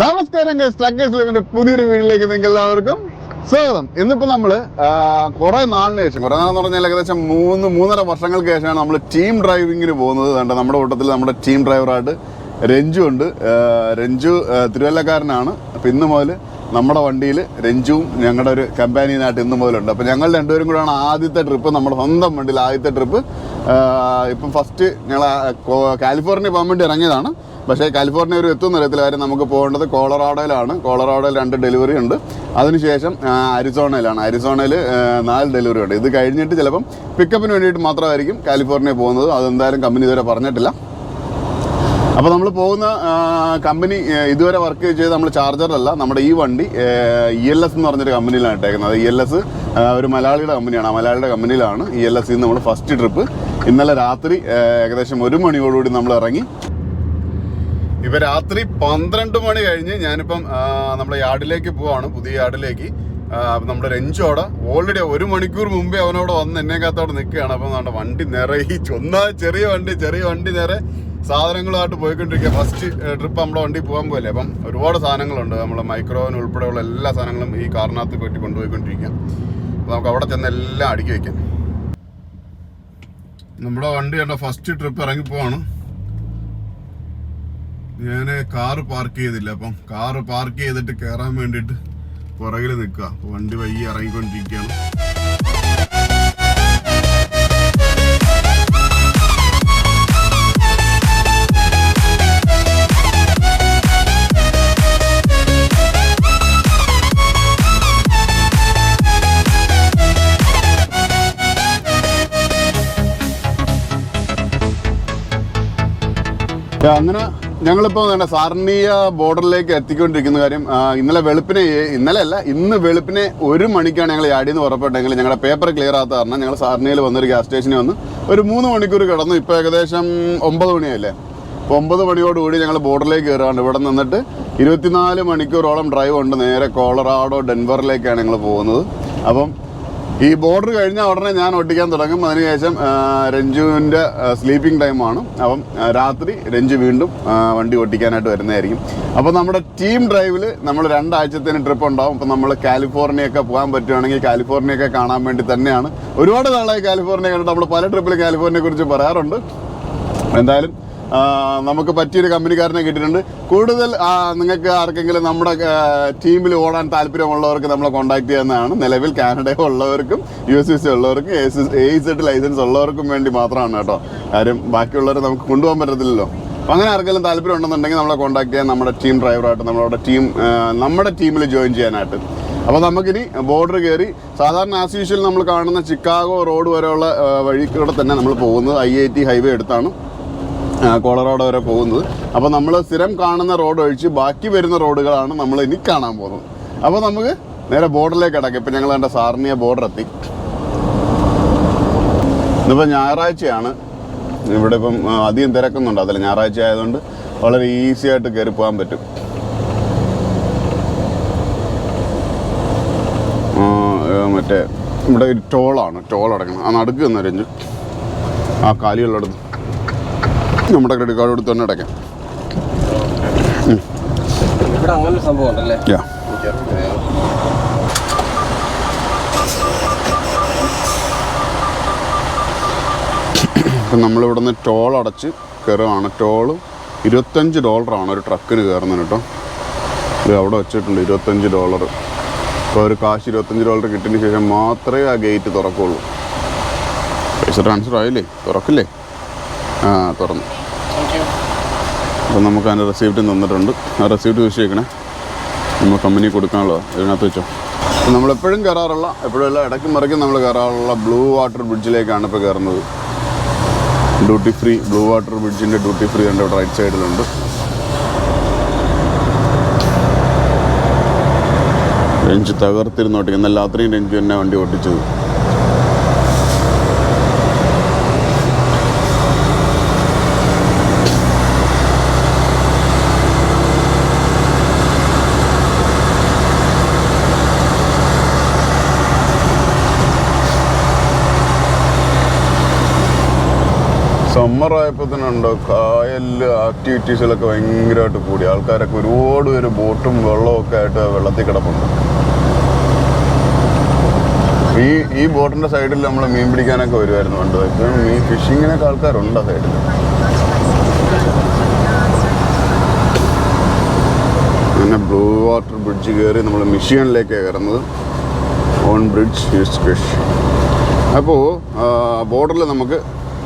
നമസ്കാരം സ്ട്രക്കേഴ്സ് പുതിയൊരു വീട്ടിലേക്ക് നിങ്ങൾ എല്ലാവർക്കും സ്വാഗതം. ഇന്നിപ്പോ നമ്മൾ കുറെ നാളിന് ശേഷം കുറെ നാളെന്ന് പറഞ്ഞാൽ ഏകദേശം മൂന്ന് മൂന്നര വർഷങ്ങൾക്ക് ശേഷമാണ് നമ്മൾ ടീം ഡ്രൈവിങ്ങിന് പോകുന്നത്. കണ്ട് നമ്മുടെ കൂട്ടത്തിൽ നമ്മുടെ ടീം ഡ്രൈവറായിട്ട് രഞ്ജു ഉണ്ട്. രഞ്ജു തിരുവല്ലക്കാരനാണ്. അപ്പൊ ഇന്ന് മുതൽ നമ്മുടെ വണ്ടിയിൽ രഞ്ജുവും ഞങ്ങളുടെ ഒരു കമ്പാനിയനായിട്ട് ഇന്ന് മുതലുണ്ട്. അപ്പോൾ ഞങ്ങൾ രണ്ടുപേരും കൂടെയാണ് ആദ്യത്തെ ട്രിപ്പ് നമ്മുടെ സ്വന്തം വണ്ടിയിൽ ആദ്യത്തെ ട്രിപ്പ് ഇപ്പം ഫസ്റ്റ് ഞങ്ങൾ കാലിഫോർണിയ പോകാൻ വേണ്ടി ഇറങ്ങിയതാണ്. പക്ഷേ കാലിഫോർണിയ ഒരു എത്തുന്ന അറിയത്തില്ല കാര്യം നമുക്ക് പോകേണ്ടത് കോളറാഡോയിലാണ്. കോളറാഡോയിൽ രണ്ട് ഡെലിവറി ഉണ്ട്. അതിനുശേഷം അരിസോണയിലാണ്. അരിസോണയിൽ നാല് ഡെലിവറി ഉണ്ട്. ഇത് കഴിഞ്ഞിട്ട് ചിലപ്പം പിക്കപ്പിന് വേണ്ടിയിട്ട് മാത്രമായിരിക്കും കാലിഫോർണിയ പോകുന്നത്. അതെന്തായാലും കമ്പനി ഇതുവരെ പറഞ്ഞിട്ടില്ല. അപ്പോൾ നമ്മൾ പോകുന്ന കമ്പനി ഇതുവരെ വർക്ക് ചെയ്ത് നമ്മൾ ചാർജറല്ല നമ്മുടെ ഈ വണ്ടി ഇ എൽ എസ് എന്ന് പറഞ്ഞൊരു കമ്പനിയിലാണ് ഇട്ടേക്കുന്നത്. ഇ എൽ എസ് ഒരു മലയാളിയുടെ കമ്പനിയാണ്. ആ മലയാളിയുടെ കമ്പനിയിലാണ് ഇ എൽ എസ് നമ്മൾ ഫസ്റ്റ് ട്രിപ്പ് ഇന്നലെ രാത്രി ഏകദേശം ഒരു മണിയോടുകൂടി നമ്മൾ ഇറങ്ങി. ഇപ്പൊ രാത്രി പന്ത്രണ്ട് മണി കഴിഞ്ഞ് ഞാനിപ്പം നമ്മുടെ യാർഡിലേക്ക് പോവാണ് പുതിയ യാർഡിലേക്ക്. നമ്മുടെ രഞ്ജോടെ ഓൾറെഡി ഒരു മണിക്കൂർ മുമ്പേ അവനോട് വന്ന് എന്നെ കാത്തോടെ നിൽക്കുകയാണ്. അപ്പം നമ്മുടെ വണ്ടി നിറയെ ചൊന്നാ ചെറിയ വണ്ടി ചെറിയ വണ്ടി നേരെ സാധനങ്ങളായിട്ട് പോയിക്കൊണ്ടിരിക്കുക. ഫസ്റ്റ് ട്രിപ്പ് നമ്മുടെ വണ്ടി പോകാൻ പോലെ അപ്പം ഒരുപാട് സാധനങ്ങളുണ്ട്. നമ്മുടെ മൈക്രോവൻ ഉൾപ്പെടെയുള്ള എല്ലാ സാധനങ്ങളും ഈ കാറിനകത്ത് കെട്ടി കൊണ്ടുപോയിക്കൊണ്ടിരിക്കുക. അപ്പോൾ നമുക്ക് അവിടെ ചെന്ന് എല്ലാം അടുക്കി വയ്ക്കാം നമ്മുടെ വണ്ടി ഫസ്റ്റ് ട്രിപ്പ് ഇറങ്ങി പോവാണ്. ഞാൻ കാറ് പാർക്ക് ചെയ്തില്ല. അപ്പം കാറ് പാർക്ക് ചെയ്തിട്ട് കയറാൻ വേണ്ടിയിട്ട് പുറകിൽ നിൽക്കുക. വണ്ടി വൈകി ഇറങ്ങിക്കൊണ്ടിരിക്കുകയാണ്. അങ്ങനെ ഞങ്ങളിപ്പോൾ സാർണിയ ബോർഡറിലേക്ക് എത്തിക്കൊണ്ടിരിക്കുന്ന കാര്യം ഇന്നലെ വെളുപ്പിനെ ഇന്നലെ അല്ല ഇന്ന് വെളുപ്പിനെ ഒരു മണിക്കാണ് ഞങ്ങൾ യാടിന്ന് പുറപ്പെട്ടെങ്കിൽ ഞങ്ങളുടെ പേപ്പർ ക്ലിയർ ആകാത്ത കാരണം ഞങ്ങൾ സാർണിയിൽ വന്നൊരു ഗ്യാസ് സ്റ്റേഷനിൽ വന്ന് ഒരു മൂന്ന് മണിക്കൂർ കിടന്നു. ഇപ്പോൾ ഏകദേശം ഒമ്പത് മണിയല്ലേ അപ്പോൾ ഒമ്പത് മണിയോടുകൂടി ഞങ്ങൾ ബോർഡറിലേക്ക് കയറുകയാണ്. ഇവിടെ നിന്നിട്ട് ഇരുപത്തിനാല് മണിക്കൂറോളം ഡ്രൈവ് ഉണ്ട്. നേരെ കോളറാഡോ ഡെൻവറിലേക്കാണ് ഞങ്ങൾ പോകുന്നത്. അപ്പം ഈ ബോർഡർ കഴിഞ്ഞാൽ ഉടനെ ഞാൻ ഒട്ടിക്കാൻ തുടങ്ങും. അതിനുശേഷം രഞ്ജുവിന്റെ സ്ലീപ്പിംഗ് ടൈമാണ് അപ്പം രാത്രി രഞ്ജു വീണ്ടും വണ്ടി ഒട്ടിക്കാനായിട്ട് വരുന്നതായിരിക്കും. അപ്പോൾ നമ്മുടെ ടീം ഡ്രൈവിൽ നമ്മൾ രണ്ടാഴ്ചത്തേന് ട്രിപ്പ് ഉണ്ടാവും. അപ്പം നമ്മൾ കാലിഫോർണിയൊക്കെ പോകാൻ പറ്റുവാണെങ്കിൽ കാലിഫോർണിയൊക്കെ കാണാൻ വേണ്ടി തന്നെയാണ്. ഒരുപാട് നാളായി കാലിഫോർണിയ കണ്ടിട്ട്. നമ്മൾ പല ട്രിപ്പിലും കാലിഫോർണിയെ കുറിച്ച് പറയാറുണ്ട്. എന്തായാലും നമുക്ക് പറ്റിയൊരു കമ്പനിക്കാരനെ കിട്ടിയിട്ടുണ്ട്. കൂടുതൽ നിങ്ങൾക്ക് ആർക്കെങ്കിലും നമ്മുടെ ടീമിൽ ഓടാൻ താല്പര്യമുള്ളവർക്ക് നമ്മളെ കോൺടാക്ട് ചെയ്യുന്നതാണ്. നിലവിൽ കാനഡ ഉള്ളവർക്കും യു എസ് എസ് ഉള്ളവർക്കും എ സെറ്റ് ലൈസൻസ് ഉള്ളവർക്കും വേണ്ടി മാത്രമാണ് കേട്ടോ. കാര്യം ബാക്കിയുള്ളവരെ നമുക്ക് കൊണ്ടുപോകാൻ പറ്റത്തില്ലല്ലോ. അപ്പം അങ്ങനെ ആർക്കെങ്കിലും താല്പര്യം ഉണ്ടെന്നുണ്ടെങ്കിൽ നമ്മളെ കോൺടാക്ട് ചെയ്യാൻ നമ്മുടെ ടീം ഡ്രൈവറായിട്ട് നമ്മുടെ ടീം നമ്മുടെ ടീമിൽ ജോയിൻ ചെയ്യാനായിട്ട്. അപ്പോൾ നമുക്കിനി ബോർഡർ കയറി സാധാരണ ആസ് യൂഷ്വൽ നമ്മൾ കാണുന്ന ചിക്കാഗോ റോഡ് വരെയുള്ള വഴി കൂടെ തന്നെ നമ്മൾ പോകുന്നത് ഐ ഐ ടി ഹൈവേ എടുത്താണ് കോളറാഡോ വരെ പോകുന്നത്. അപ്പോൾ നമ്മൾ സ്ഥിരം കാണുന്ന റോഡ് ഒഴിച്ച് ബാക്കി വരുന്ന റോഡുകളാണ് നമ്മൾ ഇനി കാണാൻ പോകുന്നത്. അപ്പോൾ നമുക്ക് നേരെ ബോർഡറിലേക്ക് കിടക്കാം. ഇപ്പം ഞങ്ങൾ എന്റെ സാർണിയ ബോർഡർ എത്തി ഇന്നിപ്പോൾ ഞായറാഴ്ചയാണ്. ഇവിടെ ഇപ്പം അധികം തിരക്കൊന്നുണ്ട് അതിൽ ഞായറാഴ്ച ആയതുകൊണ്ട് വളരെ ഈസി ആയിട്ട് കയറി പോകാൻ പറ്റും. മറ്റേ ഇവിടെ ടോളാണ്. ടോൾ അടക്കണം ആ നടുക്ക് തന്നെ രഞ്ജു ആ കാലികളുള്ളത് നമ്മുടെ ക്രെഡിറ്റ് കാർഡ് എടുത്ത് തന്നെ അടയ്ക്കാം. ഇവിടെ അങ്ങനെ സംഭവം ഉണ്ടല്ലേ? യാ ഇപ്പം നമ്മളിവിടെ നിന്ന് ടോൾ അടച്ച് കയറുകയാണ്. ടോൾ ഇരുപത്തഞ്ച് ഡോളറാണ് ഒരു ട്രക്കിന് കയറുന്നത് കേട്ടോ. ഇത് അവിടെ വെച്ചിട്ടുണ്ട് ഇരുപത്തഞ്ച് ഡോളർ അപ്പോൾ ഒരു കാശ് ഇരുപത്തഞ്ച് ഡോളർ കിട്ടിയതിന് ശേഷം മാത്രമേ ആ ഗേറ്റ് തുറക്കുള്ളൂ. പൈസ ട്രാൻസ്ഫർ ആയില്ലേ? തുറക്കില്ലേ? ആ തുറന്നു. അപ്പം നമുക്ക് അതിന്റെ റെസിപ്റ്റ് തന്നിട്ടുണ്ട് ആ റെസിപ്റ്റ് വെച്ചേക്കണേ. നമ്മൾ കമ്പനി കൊടുക്കാനുള്ളത്. ഇതിനകത്ത് വെച്ചോ. നമ്മളെപ്പോഴും കയറാറുള്ള എപ്പോഴും ഇടയ്ക്ക് മറിക്കും നമ്മൾ കയറാറുള്ള ബ്ലൂ വാട്ടർ ബ്രിഡ്ജിലേക്കാണ് ഇപ്പോൾ കയറുന്നത്. ഡ്യൂട്ടി ഫ്രീ ബ്ലൂ വാട്ടർ ബ്രിഡ്ജിന്റെ ഡ്യൂട്ടി ഫ്രീ ഉണ്ട് ഇവിടെ റൈറ്റ് സൈഡിലുണ്ട് രഞ്ജ് തകർത്തിരുന്നോട്ടെ. ഇന്നലെ രാത്രിയും രഞ്ജു എന്നെ വണ്ടി ഓട്ടിച്ചത് സോ സമ്മർ ആയപ്പോൾ തന്നെ ഉണ്ടോ കായലിൽ ആക്ടിവിറ്റീസിലൊക്കെ ഭയങ്കരമായിട്ട് കൂടി. ആൾക്കാരൊക്കെ ഒരുപാട് പേര് ബോട്ടും വെള്ളവും ഒക്കെ ആയിട്ട് വെള്ളത്തിൽ കിടപ്പുണ്ട്. ഈ ഈ ബോട്ടിന്റെ സൈഡിൽ നമ്മൾ മീൻ പിടിക്കാനൊക്കെ വരുമായിരുന്നു പണ്ട്. മീൻ ഫിഷിങ്ങിനൊക്കെ ആൾക്കാരുണ്ട് ആ സൈഡിൽ പിന്നെ ബ്ലൂ വാട്ടർ ബ്രിഡ്ജ് കയറി നമ്മൾ മിഷീനിലേക്കാണ് കയറുന്നത്. On bridge fish. അപ്പോൾ ബോർഡറിൽ നമുക്ക്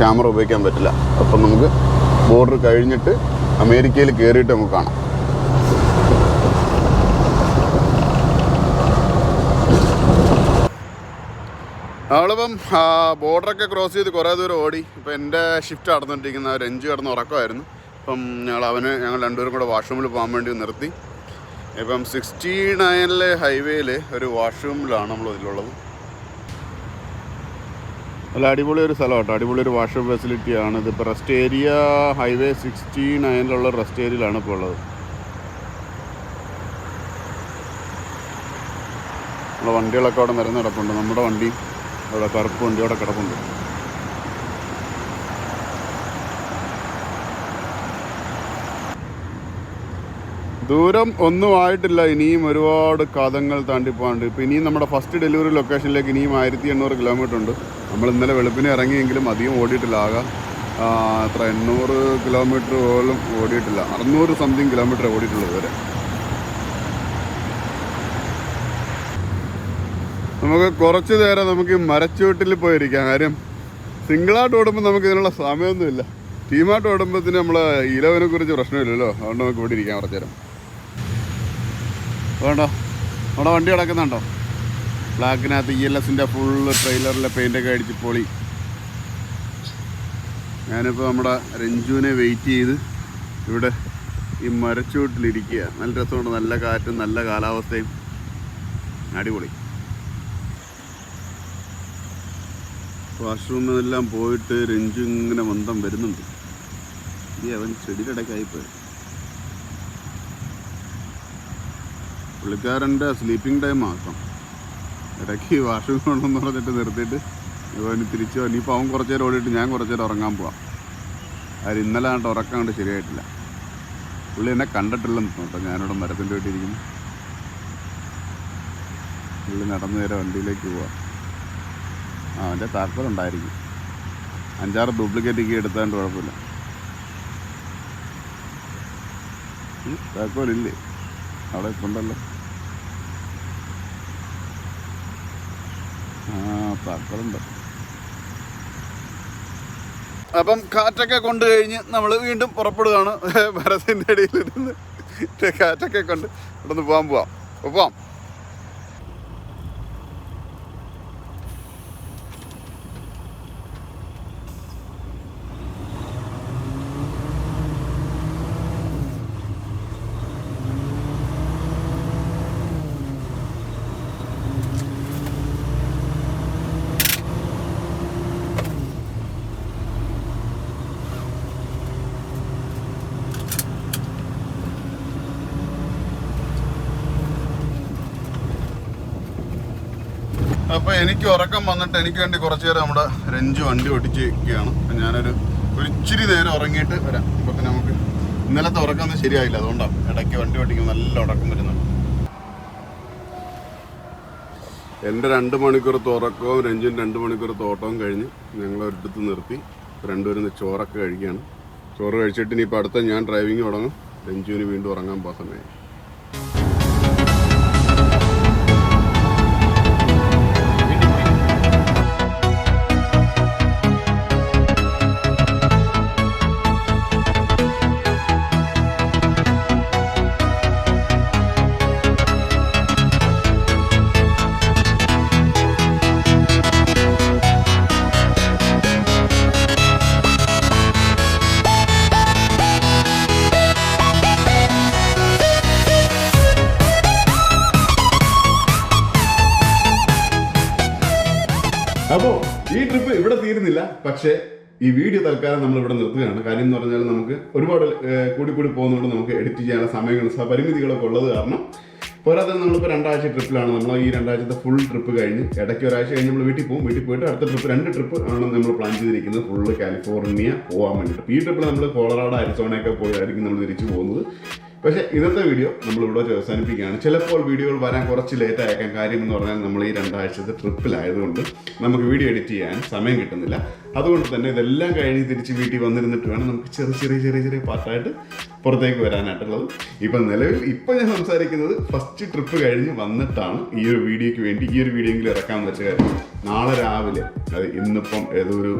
ക്യാമറ ഉപയോഗിക്കാൻ പറ്റില്ല. അപ്പം നമുക്ക് ബോർഡർ കഴിഞ്ഞിട്ട് അമേരിക്കയിൽ കയറിയിട്ട് നമുക്ക് കാണാം. നമ്മളിപ്പം ബോർഡറൊക്കെ ക്രോസ് ചെയ്ത് കുറേ ദൂരം ഓടി. ഇപ്പം എന്റെ ഷിഫ്റ്റ് നടന്നുകൊണ്ടിരിക്കുന്ന അഞ്ച് കിടന്ന് ഉറക്കമായിരുന്നു. അപ്പം ഞങ്ങൾ അവന് ഞങ്ങൾ രണ്ടുപേരും കൂടെ വാഷ്റൂമിൽ പോകാൻ വേണ്ടി നിർത്തി. ഇപ്പം സിക്സ്റ്റി നയനിലെ ഹൈവേയിൽ ഒരു വാഷ്റൂമിലാണ് നമ്മൾ ഇതിലുള്ളത് നല്ല അടിപൊളി ഒരു സ്ഥലം കേട്ടോ അടിപൊളി ഒരു വാഷ്റൂം ഫെസിലിറ്റിയാണ് ഇതിപ്പോൾ റെസ്റ്റ് ഏരിയ ഹൈവേ സിക്സ്റ്റി നയനിലുള്ള റെസ്റ്റ് ഏരിയയിലാണ് ഇപ്പോൾ ഉള്ളത്. നമ്മുടെ വണ്ടികളൊക്കെ അവിടെ നിരന്ന് കിടപ്പുണ്ട്. നമ്മുടെ വണ്ടി അവിടെ കറുപ്പ് വണ്ടി അവിടെ കിടപ്പുണ്ട്. ദൂരം ഒന്നും ആയിട്ടില്ല. ഇനിയും ഒരുപാട് കഥങ്ങൾ താണ്ടി പോകാണ്ട് ഇപ്പം ഇനിയും നമ്മുടെ ഫസ്റ്റ് ഡെലിവറി ലൊക്കേഷനിലേക്ക് ഇനിയും ആയിരത്തി എണ്ണൂറ് കിലോമീറ്റർ ഉണ്ട്. നമ്മൾ ഇന്നലെ വെളുപ്പിനെ ഇറങ്ങിയെങ്കിലും അധികം ഓടിയിട്ടില്ല. ആകെ അത്ര എണ്ണൂറ് കിലോമീറ്റർ പോലും ഓടിയിട്ടില്ല. അറുന്നൂറ് സംതിങ് കിലോമീറ്റർ ഓടിയിട്ടുള്ളൂ വരെ നമുക്ക് കുറച്ച് നേരം നമുക്ക് മരച്ചുവട്ടിൽ പോയിരിക്കാം. കാര്യം സിംഗിളായിട്ട് ഓടുമ്പോൾ നമുക്ക് ഇതിനുള്ള സമയമൊന്നുമില്ല. ടീമായിട്ട് ഓടുമ്പോഴത്തേന് നമ്മൾ ഇലവനെ കുറിച്ച് പ്രശ്നമില്ലല്ലോ. അതുകൊണ്ട് നമുക്ക് ഇവിടെ ഇരിക്കാം കുറച്ച് വേണ്ടോ. അവിടെ വണ്ടി കിടക്കുന്നുണ്ടോ? ബ്ലാക്കിനകത്ത് ഇ എൽ എസിന്റെ ഫുള്ള് ട്രെയിലറിലെ പെയിന്റൊക്കെ അടിച്ച് പൊളി. ഞാനിപ്പോൾ നമ്മുടെ രഞ്ജുവിനെ വെയിറ്റ് ചെയ്ത് ഇവിടെ ഈ മരച്ചുവട്ടിലിരിക്കുക. നല്ല രസമുണ്ട്. നല്ല കാറ്റും നല്ല കാലാവസ്ഥയും. അടിപൊളി. വാഷ്റൂമിലെല്ലാം പോയിട്ട് രഞ്ജു ഇങ്ങനെ മന്ദം വരുന്നുണ്ട്. ഈ അവൻ ചെടിയുടെ ഇടയ്ക്കായിപ്പോയി പുള്ളിക്കാരന്റെ സ്ലീപ്പിംഗ് ടൈം ആക്കാം. ഇടയ്ക്ക് വാഷ്റൂം കൊണ്ടെന്ന് പറഞ്ഞിട്ട് നിർത്തിയിട്ട് ഇവന് തിരിച്ചു വന്നു. ഇനിയിപ്പോൾ അവൻ കുറച്ച് നേരം ഓടിയിട്ട് ഞാൻ കുറച്ച് നേരം ഉറങ്ങാൻ പോവാം. അത് ഇന്നലെ ആണ്ട് ഉറക്കം കൊണ്ട് ശരിയായിട്ടില്ല. പുള്ളി എന്നെ കണ്ടിട്ടില്ലെന്ന് തോന്നുന്നു ഞാനിവിടെ മരത്തിന്റെ വീട്ടിരിക്കുന്നു പുള്ളി നടന്നു നേരെ വണ്ടിയിലേക്ക് പോവാം. ആ അവന്റെ താല്പര്യം താക്കോലുണ്ടായിരിക്കും അഞ്ചാറ് ഡ്യൂപ്ലിക്കേറ്റ് കീ എടുത്താണ്ട് കുഴപ്പമില്ല. താക്കോലില്ലേ? അവിടെ ഇപ്പം ഉണ്ടല്ലോ ആ താക്കോലുണ്ട് അപ്പം കാറ്റൊക്കെ കൊണ്ട് കഴിഞ്ഞ് നമ്മൾ വീണ്ടും പുറപ്പെടുകയാണ്. മരത്തിന്റെ ഇരുന്ന് കാറ്റൊക്കെ കൊണ്ട് ഇവിടെ നിന്ന് പോകാൻ പോവാം പോവാം. അപ്പൊ എനിക്ക് ഉറക്കം വന്നിട്ട് എനിക്ക് വേണ്ടി കുറച്ചു നേരം നമ്മുടെ രഞ്ജു വണ്ടി ഓടിച്ചിരിക്കുകയാണ്. അപ്പൊ ഞാനൊരു ഒരു ഇച്ചിരി നേരം ഉറങ്ങിയിട്ട് വരാം. പിന്നെ നമുക്ക് ഇന്നലത്തെ ഉറക്കം ഒന്നും ശരിയായില്ല. അതുകൊണ്ടാണ് ഇടയ്ക്ക് വണ്ടി ഓടിക്കുമ്പോൾ നല്ല ഉറക്കം വരുന്നുണ്ട്. എന്റെ രണ്ട് മണിക്കൂറത്തെ ഉറക്കവും രഞ്ജുവിന്റെ രണ്ട് മണിക്കൂറത്തെ ഓട്ടവും കഴിഞ്ഞ് ഞങ്ങൾ ഒരിടത്ത് നിർത്തി. രണ്ടുപേരും ചോറൊക്കെ കഴിക്കുകയാണ്. ചോറ് കഴിച്ചിട്ട് ഇനിയിപ്പോൾ അടുത്ത ഞാൻ ഡ്രൈവിംഗ് തുടങ്ങും. രഞ്ജുവിന് വീണ്ടും ഉറങ്ങാൻ പോകാൻ സമയമായി. ട്രിപ്പ് ഇവിടെ തീരുന്നില്ല. പക്ഷേ ഈ വീഡിയോ തൽക്കാലം നമ്മൾ ഇവിടെ നിർത്തുകയാണ്. കാര്യം എന്ന് പറഞ്ഞാൽ നമുക്ക് ഒരുപാട് കൂടി കൂടി പോകുന്നതുകൊണ്ട് നമുക്ക് എഡിറ്റ് ചെയ്യാനുള്ള സമയങ്ങളും പരിമിതികളൊക്കെ ഉള്ളത് കാരണം പോരാതെ നമ്മളിപ്പോൾ രണ്ടാഴ്ച ട്രിപ്പിലാണ്. നമ്മൾ ഈ രണ്ടാഴ്ചത്തെ ഫുൾ ട്രിപ്പ് കഴിഞ്ഞ് ഇടയ്ക്ക് ഒരാഴ്ച കഴിഞ്ഞ് നമ്മൾ വീട്ടിൽ പോകും. വീട്ടിൽ പോയിട്ട് അടുത്ത ട്രിപ്പ് രണ്ട് ട്രിപ്പ് ആണ് നമ്മൾ പ്ലാൻ ചെയ്തിരിക്കുന്നത്. ഫുള്ള് കാലിഫോർണിയ പോകാൻ വേണ്ടിയിട്ട്. ഈ ട്രിപ്പിൽ നമ്മൾ കൊളറാഡോ അരിസോണയൊക്കെ പോയായിരിക്കും നമ്മൾ തിരിച്ചു പോകുന്നത്. പക്ഷേ ഇന്നത്തെ വീഡിയോ നമ്മൾ ഇവിടെ വെച്ച് അവസാനിപ്പിക്കുകയാണ്. ചിലപ്പോൾ വീഡിയോകൾ വരാൻ കുറച്ച് ലേറ്റ് ആയേക്കാം. കാര്യം എന്ന് പറഞ്ഞാൽ നമ്മൾ ഈ രണ്ടാഴ്ചത്തെ ട്രിപ്പിലായതുകൊണ്ട് നമുക്ക് വീഡിയോ എഡിറ്റ് ചെയ്യാൻ സമയം കിട്ടുന്നില്ല. അതുകൊണ്ട് തന്നെ ഇതെല്ലാം കഴിഞ്ഞ് തിരിച്ച് വീട്ടിൽ വന്നിരുന്നിട്ട് വേണം നമുക്ക് ചെറിയ ചെറിയ ചെറിയ ചെറിയ പാർട്ടായിട്ട് പുറത്തേക്ക് വരാനായിട്ടുള്ളത്. ഇപ്പം നിലവിൽ ഇപ്പം ഞാൻ സംസാരിക്കുന്നത് ഫസ്റ്റ് ട്രിപ്പ് കഴിഞ്ഞ് വന്നിട്ടാണ് ഈ ഒരു വീഡിയോയ്ക്ക് വേണ്ടി ഈ ഒരു വീഡിയോ വീഡിയോയെങ്കിലും ഇറക്കാൻ വെച്ച കാര്യം. നാളെ രാവിലെ അത് ഇന്നിപ്പം ഏതൊരു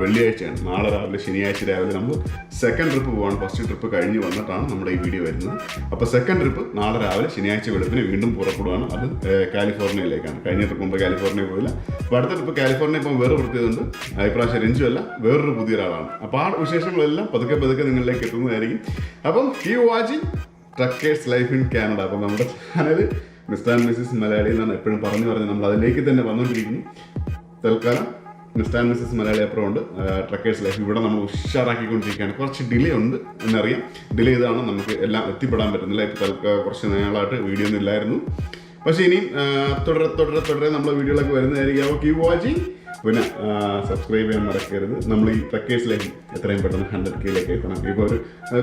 വെള്ളിയാഴ്ചയാണ്. നാളെ രാവിലെ ശനിയാഴ്ച രാവിലെ നമ്മൾ സെക്കൻഡ് ട്രിപ്പ് പോവാണ്. ഫസ്റ്റ് ട്രിപ്പ് കഴിഞ്ഞ് വന്നിട്ടാണ് നമ്മുടെ ഈ വീഡിയോ വരുന്നത്. അപ്പോൾ സെക്കൻഡ് ട്രിപ്പ് നാളെ രാവിലെ ശനിയാഴ്ച വെളുപ്പിന് വീണ്ടും പുറപ്പെടുവാണ്. അത് കാലിഫോർണിയയിലേക്കാണ്. കഴിഞ്ഞ ട്രിപ്പ് മുമ്പ് കാലിഫോർണിയ പോയില്ല. അപ്പോൾ അടുത്ത ട്രിപ്പ് കാലിഫോർണിയ ഇപ്പം വേറെ പ്രത്യേകതയുണ്ട് ഇപ്രാവശ്യം രഞ്ജു അല്ല വേറൊരു പുതിയ ഒരാളാണ് അപ്പോൾ ആ വിശേഷങ്ങളെല്ലാം പതുക്കെ പതുക്കെ നിങ്ങളിലേക്ക് എത്തുന്നതായിരിക്കും. അപ്പം ഈ watching truckers life in Canada അപ്പം നമ്മുടെ channel Mr and Mrs Malayali എന്നാണ് എപ്പോഴും പറഞ്ഞു പറഞ്ഞ് നമ്മൾ അതിലേക്ക് തന്നെ വന്നുകൊണ്ടിരിക്കുന്നു. തൽക്കാലം മിസ്റ്റർ ആൻഡ് മിസ്സിസ് മലയാളി അപ്പുറം ഉണ്ട്. ട്രക്കേഴ്സ് ലൈഫ് ഇവിടെ നമ്മൾ ഉഷാറാക്കിക്കൊണ്ടിരിക്കുകയാണ്. കുറച്ച് ഡിലേ ഉണ്ട് എന്നറിയാം. ഡിലേ ചെയ്താണ് നമുക്ക് എല്ലാം എത്തിപ്പെടാൻ പറ്റുന്നില്ല ഇപ്പോൾ തൽക്കാലം കുറച്ച് നാളായിട്ട് വീഡിയോ ഒന്നും ഇല്ലായിരുന്നു. പക്ഷേ ഇനിയും തുടരെ തുടരെ തുടരെ നമ്മളെ വീഡിയോകളൊക്കെ വരുന്നതായിരിക്കും. ഓക്കെ വാച്ചിങ് പിന്നെ സബ്സ്ക്രൈബ് ചെയ്യാൻ മറക്കരുത്. നമ്മൾ ഈ ട്രക്കേഴ്സിലേക്ക് എത്രയും പെട്ടെന്ന് ഹൺഡ്രഡ് കെയിലേക്ക് എത്തണം. ഇപ്പോൾ ഒരു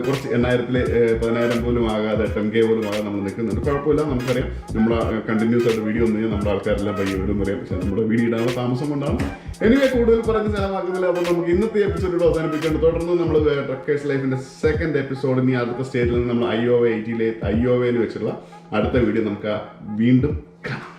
കുറച്ച് എണ്ണായിരത്തിൽ പതിനായിരം പോലും ആകാതെ ടെൻ കെ പോലും ആകാതെ നമ്മൾ നിൽക്കുന്നുണ്ട്. കുഴപ്പമില്ല നമുക്കറിയാം. നമ്മൾ കണ്ടിന്യൂസ് ആയിട്ട് വീഡിയോ ഒന്നും നമ്മുടെ ആൾക്കാരെല്ലാം പയ്യെ വരും പറയാം പക്ഷേ നമ്മുടെ വീഡിയോ ഇടാനുള്ള താമസം കൊണ്ടാണ്. എനിവേ കൂടുതൽ പറഞ്ഞ് ചിലവാക്കുന്നില്ല അപ്പോൾ നമുക്ക് ഇന്നത്തെ എപ്പിസോഡിലൂടെ അവസാനിപ്പിക്കേണ്ട തുടർന്ന് നമ്മൾ ട്രക്കേഴ്സ് ലൈഫിന്റെ സെക്കൻഡ് എപ്പിസോഡ് ഇനി അടുത്ത സ്റ്റേറ്റിൽ നിന്ന് നമ്മൾ ഐ ഒ എയ്റ്റിയിലെ ഐ ഒ വെച്ചിട്ടുള്ള അടുത്ത വീഡിയോ നമുക്ക് വീണ്ടും കാണാം.